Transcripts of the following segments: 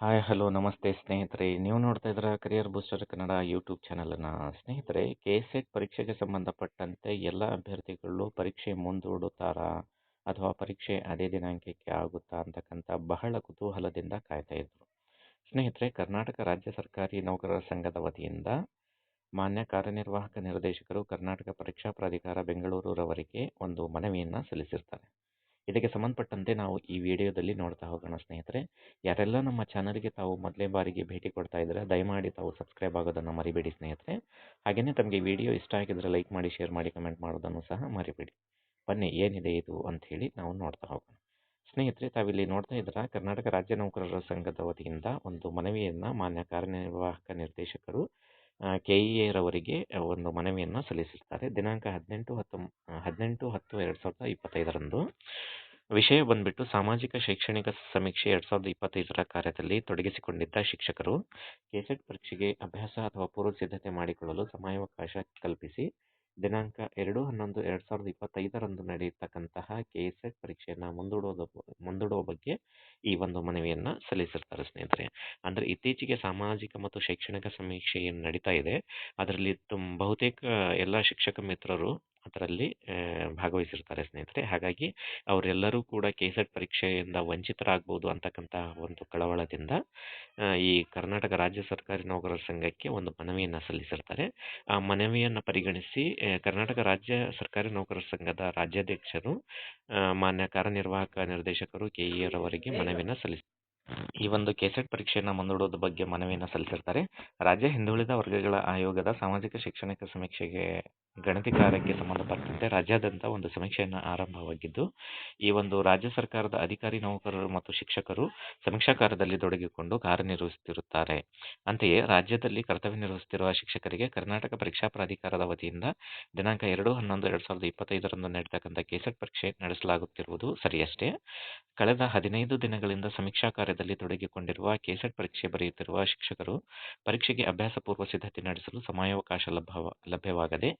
Hi, hello, ನಮಸ್ತೆ ಸ್ನೇಹಿತರೆ. ನೀವು ನೋಡ್ತಾ ಇದ್ದೀರಾ ಕರಿಯರ್ ಬೂಸ್ಟರ್ ಕನ್ನಡ ಯೂಟ್ಯೂಬ್ ಚಾನಲನ್ನು. ಸ್ನೇಹಿತರೆ ಕೆ ಸೆಟ್ ಪರೀಕ್ಷೆಗೆ ಸಂಬಂಧಪಟ್ಟಂತೆ ಎಲ್ಲ ಅಭ್ಯರ್ಥಿಗಳು ಪರೀಕ್ಷೆ ಮುಂದೂಡುತ್ತಾರಾ? ಅಥವಾ ಪರೀಕ್ಷೆ ಅದೇ ದಿನಾಂಕಕ್ಕೆ ಆಗುತ್ತಾ? ಅಂತಕ್ಕಂಥ ಬಹಳ ಕುತೂಹಲದಿಂದ ಕಾಯ್ತಾ ಇದ್ರು. ಸ್ನೇಹಿತರೆ, ಕರ್ನಾಟಕ ರಾಜ್ಯ ಸರ್ಕಾರಿ ನೌಕರರ ಸಂಘದ ವತಿಯಿಂದ ಮಾನ್ಯ ಕಾರ್ಯನಿರ್ವಾಹಕ ನಿರ್ದೇಶಕರು ಕರ್ನಾಟಕ ಪರೀಕ್ಷಾ ಪ್ರಾಧಿಕಾರ ಬೆಂಗಳೂರವರಿಗೆ ಒಂದು ಮನವಿಯನ್ನು ಸಲ್ಲಿಸಿರ್ತಾರೆ. ಇದಕ್ಕೆ ಸಂಬಂಧಪಟ್ಟಂತೆ ನಾವು ಈ ವಿಡಿಯೋದಲ್ಲಿ ನೋಡ್ತಾ ಹೋಗೋಣ ಸ್ನೇಹಿತರೆ. ಯಾರೆಲ್ಲ ನಮ್ಮ ಚಾನಲ್ಗೆ ತಾವು ಮೊದಲೇ ಬಾರಿಗೆ ಭೇಟಿ ಕೊಡ್ತಾ ಇದ್ದರೆ, ದಯಮಾಡಿ ತಾವು ಸಬ್ಸ್ಕ್ರೈಬ್ ಆಗೋದನ್ನು ಮರಿಬೇಡಿ ಸ್ನೇಹಿತರೆ. ಹಾಗೆಯೇ ತಮಗೆ ವಿಡಿಯೋ ಇಷ್ಟ ಆಗಿದ್ರೆ ಲೈಕ್ ಮಾಡಿ, ಶೇರ್ ಮಾಡಿ, ಕಮೆಂಟ್ ಮಾಡೋದನ್ನು ಸಹ ಮರಿಬೇಡಿ. ಬನ್ನಿ, ಏನಿದೆ ಇದು ಅಂತ ಹೇಳಿ ನಾವು ನೋಡ್ತಾ ಹೋಗೋಣ. ಸ್ನೇಹಿತರೆ, ತಾವಿಲ್ಲಿ ನೋಡ್ತಾ ಇದ್ದರ, ಕರ್ನಾಟಕ ರಾಜ್ಯ ನೌಕರರ ಸಂಘದ ವತಿಯಿಂದ ಒಂದು ಮನವಿಯನ್ನು ಮಾನ್ಯ ಕಾರ್ಯನಿರ್ವಾಹಕ ನಿರ್ದೇಶಕರು ಕೆ ಇ ಎರವರಿಗೆ ಒಂದು ಮನವಿಯನ್ನು ಸಲ್ಲಿಸಿರ್ತಾರೆ ದಿನಾಂಕ ಹದಿನೆಂಟು ಹತ್ತು ಹದಿನೆಂಟು ಹತ್ತು ಎರಡು ಸಾವಿರದ ಇಪ್ಪತ್ತೈದರಂದು ವಿಷಯ ಬಂದ್ಬಿಟ್ಟು ಸಾಮಾಜಿಕ ಶೈಕ್ಷಣಿಕ ಸಮೀಕ್ಷೆ ಎರಡು ಸಾವಿರದ ಇಪ್ಪತ್ತೈದರ ಕಾರ್ಯದಲ್ಲಿ ತೊಡಗಿಸಿಕೊಂಡಿದ್ದ ಶಿಕ್ಷಕರು, ಕೆಸೆಟ್ ಪರೀಕ್ಷೆಗೆ ಅಭ್ಯಾಸ ಅಥವಾ ಪೂರ್ವ ಸಿದ್ಧತೆ ಮಾಡಿಕೊಳ್ಳಲು ಸಮಯಾವಕಾಶ ಕಲ್ಪಿಸಿ ದಿನಾಂಕ ಎರಡು ಹನ್ನೊಂದು ಎರಡು ಸಾವಿರದ ಇಪ್ಪತ್ತೈದರಂದು ನಡೆಯತಕ್ಕಂತಹ ಕೆ ಎಸ್ ಎಡ್ ಪರೀಕ್ಷೆಯನ್ನು ಮುಂದೂಡೋದ ಮುಂದೂಡುವ ಬಗ್ಗೆ ಈ ಒಂದು ಮನವಿಯನ್ನು ಸಲ್ಲಿಸಿರ್ತಾರೆ ಸ್ನೇಹಿತರೆ. ಅಂದರೆ ಇತ್ತೀಚೆಗೆ ಸಾಮಾಜಿಕ ಮತ್ತು ಶೈಕ್ಷಣಿಕ ಸಮೀಕ್ಷೆ ಏನು ನಡೀತಾ ಇದೆ. ಅದರಲ್ಲಿ ತುಂಬ ಬಹುತೇಕ ಎಲ್ಲ ಶಿಕ್ಷಕ ಮಿತ್ರರು ಅದರಲ್ಲಿ ಭಾಗವಹಿಸಿರ್ತಾರೆ ಸ್ನೇಹಿತರೆ. ಹಾಗಾಗಿ ಅವರೆಲ್ಲರೂ ಕೂಡ ಕೆ ಸೆಟ್ ಪರೀಕ್ಷೆಯಿಂದ ವಂಚಿತರಾಗ್ಬೋದು ಅಂತಕ್ಕಂಥ ಒಂದು ಕಳವಳದಿಂದ ಈ ಕರ್ನಾಟಕ ರಾಜ್ಯ ಸರ್ಕಾರಿ ನೌಕರರ ಸಂಘಕ್ಕೆ ಒಂದು ಮನವಿಯನ್ನು ಸಲ್ಲಿಸಿರ್ತಾರೆ. ಆ ಮನವಿಯನ್ನು ಪರಿಗಣಿಸಿ ಕರ್ನಾಟಕ ರಾಜ್ಯ ಸರ್ಕಾರಿ ನೌಕರರ ಸಂಘದ ರಾಜ್ಯಾಧ್ಯಕ್ಷರು ಮಾನ್ಯ ಕಾರ್ಯನಿರ್ವಾಹಕ ನಿರ್ದೇಶಕರು ಕೆ ಇ ಅವರಿಗೆ ಮನವಿಯನ್ನು ಸಲ್ಲಿಸ, ಈ ಒಂದು ಕೆಸೆಟ್ ಪರೀಕ್ಷೆಯನ್ನು ಮುಂದೂಡೋದ ಬಗ್ಗೆ ಮನವಿಯನ್ನು ಸಲ್ಲಿಸಿರ್ತಾರೆ. ರಾಜ್ಯ ಹಿಂದುಳಿದ ವರ್ಗಗಳ ಆಯೋಗದ ಸಾಮಾಜಿಕ ಶೈಕ್ಷಣಿಕ ಸಮೀಕ್ಷೆಗೆ ಗಣತಿ ಕಾರ್ಯಕ್ಕೆ ಸಂಬಂಧಪಟ್ಟಂತೆ ರಾಜ್ಯಾದ್ಯಂತ ಒಂದು ಸಮೀಕ್ಷೆಯನ್ನು ಆರಂಭವಾಗಿದ್ದು, ಈ ಒಂದು ರಾಜ್ಯ ಸರ್ಕಾರದ ಅಧಿಕಾರಿ ನೌಕರರು ಮತ್ತು ಶಿಕ್ಷಕರು ಸಮೀಕ್ಷಾ ಕಾರ್ಯದಲ್ಲಿ ತೊಡಗಿಕೊಂಡು ಕಾರ್ಯನಿರ್ವಹಿಸುತ್ತಿರುತ್ತಾರೆ. ಅಂತೆಯೇ ರಾಜ್ಯದಲ್ಲಿ ಕರ್ತವ್ಯ ನಿರ್ವಹಿಸುತ್ತಿರುವ ಶಿಕ್ಷಕರಿಗೆ ಕರ್ನಾಟಕ ಪರೀಕ್ಷಾ ಪ್ರಾಧಿಕಾರದ ವತಿಯಿಂದ ದಿನಾಂಕ ಎರಡು ಹನ್ನೊಂದು ಎರಡು ಸಾವಿರದ ಇಪ್ಪತ್ತೈದರಂದು ನಡೆತಕ್ಕಂಥ ಕೆಸೆಟ್ ಪರೀಕ್ಷೆ ನಡೆಸಲಾಗುತ್ತಿರುವುದು ಸರಿಯಷ್ಟೇ. ಕಳೆದ ಹದಿನೈದು ದಿನಗಳಿಂದ ಸಮೀಕ್ಷಾ ಕಾರ್ಯದಲ್ಲಿ ತೊಡಗಿಕೊಂಡಿರುವ ಕೆಸೆಟ್ ಪರೀಕ್ಷೆ ಬರೆಯುತ್ತಿರುವ ಶಿಕ್ಷಕರು ಪರೀಕ್ಷೆಗೆ ಅಭ್ಯಾಸಪೂರ್ವ ಸಿದ್ಧತೆ ನಡೆಸಲು ಸಮಯಾವಕಾಶ ಲಭ್ಯ ಲಭ್ಯವಾಗದೆ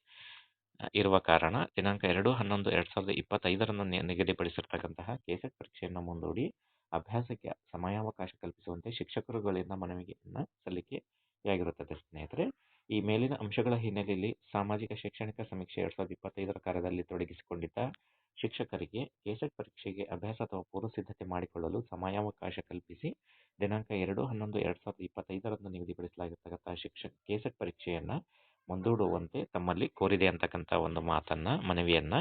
ಇರುವ ಕಾರಣ ದಿನಾಂಕ ಎರಡು ಹನ್ನೊಂದು ಎರಡು ಸಾವಿರದ ಇಪ್ಪತ್ತೈದರಂದು ನಿಗದಿಪಡಿಸಿರ್ತಕ್ಕಂತಹ ಕೆಸೆಟ್ ಪರೀಕ್ಷೆಯನ್ನು ಮುಂದೂಡಿ ಅಭ್ಯಾಸಕ್ಕೆ ಸಮಯಾವಕಾಶ ಕಲ್ಪಿಸುವಂತೆ ಶಿಕ್ಷಕರುಗಳಿಂದ ಮನವಿಯನ್ನು ಸಲ್ಲಿಕೆಯಾಗಿರುತ್ತದೆ. ಸ್ನೇಹಿತರೆ, ಈ ಮೇಲಿನ ಅಂಶಗಳ ಹಿನ್ನೆಲೆಯಲ್ಲಿ ಸಾಮಾಜಿಕ ಶೈಕ್ಷಣಿಕ ಸಮೀಕ್ಷೆ ಎರಡು ಸಾವಿರದ ಇಪ್ಪತ್ತೈದರ ಕಾರ್ಯದಲ್ಲಿ ತೊಡಗಿಸಿಕೊಂಡಿದ್ದ ಶಿಕ್ಷಕರಿಗೆ ಕೆಸೆಟ್ ಪರೀಕ್ಷೆಗೆ ಅಭ್ಯಾಸ ಅಥವಾ ಪೂರ್ವ ಸಿದ್ಧತೆ ಮಾಡಿಕೊಳ್ಳಲು ಸಮಯಾವಕಾಶ ಕಲ್ಪಿಸಿ ದಿನಾಂಕ ಎರಡು ಹನ್ನೊಂದು ಎರಡು ಸಾವಿರದ ಇಪ್ಪತ್ತೈದರಂದು ನಿಗದಿಪಡಿಸಲಾಗಿರ್ತಕ್ಕಂತಹ ಶಿಕ್ಷಕ ಕೆಸೆಟ್ ಪರೀಕ್ಷೆಯನ್ನು ಮುಂದೂಡುವಂತೆ ತಮ್ಮಲ್ಲಿ ಕೋರಿದೆ ಅಂತಕ್ಕಂಥ ಒಂದು ಮಾತನ್ನು, ಮನವಿಯನ್ನು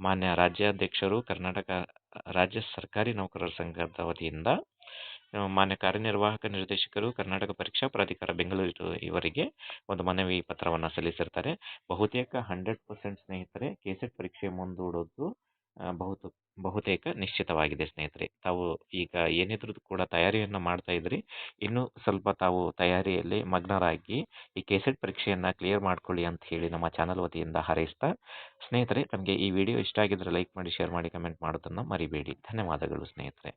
ಮಾನ್ಯ ರಾಜ್ಯಾಧ್ಯಕ್ಷರು, ಕರ್ನಾಟಕ ರಾಜ್ಯ ಸರ್ಕಾರಿ ನೌಕರರ ಸಂಘದ ವತಿಯಿಂದ ಮಾನ್ಯ ಕಾರ್ಯನಿರ್ವಾಹಕ ನಿರ್ದೇಶಕರು, ಕರ್ನಾಟಕ ಪರೀಕ್ಷಾ ಪ್ರಾಧಿಕಾರ ಬೆಂಗಳೂರು ಇವರಿಗೆ ಒಂದು ಮನವಿ ಪತ್ರವನ್ನು ಸಲ್ಲಿಸಿರ್ತಾರೆ. ಬಹುತೇಕ ಹಂಡ್ರೆಡ್ ಪರ್ಸೆಂಟ್ ಸ್ನೇಹಿತರೆ, ಕೆಸೆಟ್ ಪರೀಕ್ಷೆ ಮುಂದೂಡೋದು ಬಹುತ, ಬಹುತೇಕ ನಿಶ್ಚಿತವಾಗಿದೆ, ಸ್ನೇಹಿತರೆ. ತಾವು ಈಗ ಏನಿದ್ರೂ ಕೂಡ ತಯಾರಿಯನ್ನು ಮಾಡ್ತಾ ಇದ್ರಿ. ಇನ್ನೂ ಸ್ವಲ್ಪ ತಾವು ತಯಾರಿಯಲ್ಲಿ ಮಗ್ನರಾಗಿ ಈ ಕೆಸೆಟ್ ಪರೀಕ್ಷೆಯನ್ನು ಕ್ಲಿಯರ್ ಮಾಡ್ಕೊಳ್ಳಿ ಅಂತ ಹೇಳಿ ನಮ್ಮ ಚಾನಲ್ ವತಿಯಿಂದ ಹಾರೈಸ್ತಾ, ಸ್ನೇಹಿತರೆ ತಮಗೆ ಈ ವಿಡಿಯೋ ಇಷ್ಟ ಆಗಿದ್ರೆ ಲೈಕ್ ಮಾಡಿ ಶೇರ್ ಮಾಡಿ ಕಮೆಂಟ್ ಮಾಡೋದನ್ನು ಮರಿಬೇಡಿ. ಧನ್ಯವಾದಗಳು, ಸ್ನೇಹಿತರೆ.